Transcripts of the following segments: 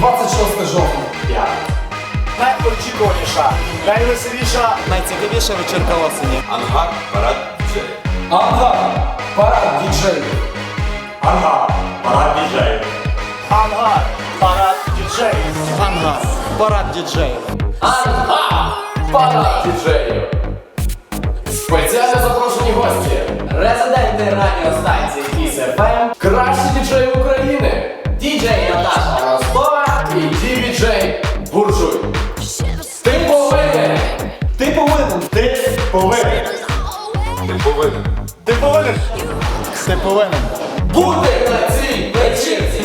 26 жовтня. Найочікуваніша, найвеселіша, Найцікавіша вечірка осені. Ангар, парад, джей. Ага, парад діджеїв. ангар, парад діджеїв. Ангар, парад діджеїв. Ангар. Парад діджеїв. Парад діджеїв. Спеціально запрошені гості. Резиденти радіостанції Kiss ти повинен. Бути на цій вечірці.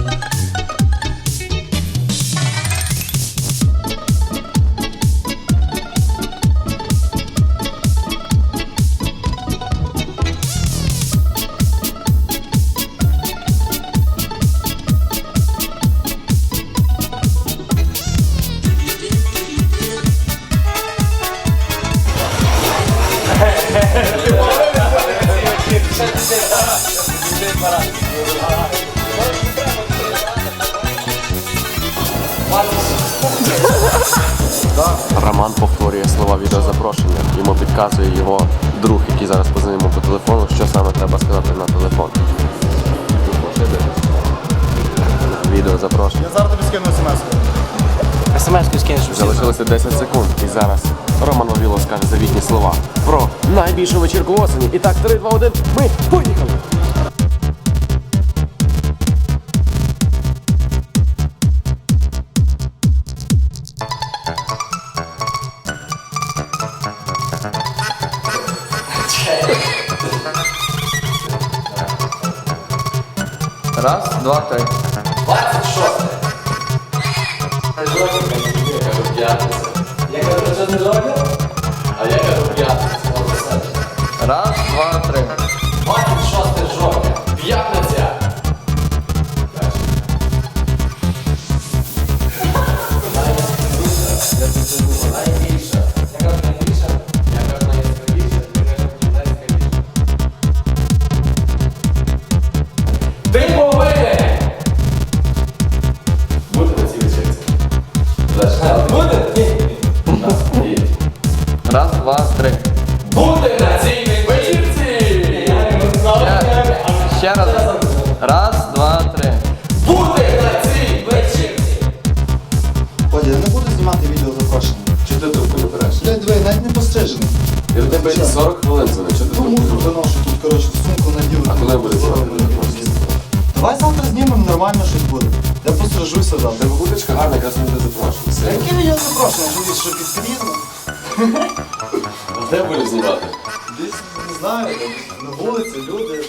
Роман повторює слова відеозапрошення. Йому підказує його друг, який зараз позвонив йому по телефону, що саме треба сказати на телефон. Відеозапрошення. Я зараз тобі скину смс. СМС-ку скинеш. Залишилося 10 секунд. І зараз Роман Вавіло скаже завітні слова про найбільшу вечірку осені. І так, 3, 2, 1, ми поїхали! Раз, два, три. 26. Lord. Раз, два, три. Бути на цій вечірці! Оля, я не буду знімати відео запрошення. Чи ти трубку не береш? Диви, навіть не пострижений. Я до тебе 40 хвилин Чи ти Ну, мусор виношу тут, коротше, сумку наділи. А коли буде це? Давай завтра знімемо, нормально щось буде. Я пострижуся завтра. Тебе вудочка гарна, якраз не буде запрошена. Яке відео запрошення? Що, що під під'їздом? Де будеш знімати? Десь, не знаю, на вулиці, люди.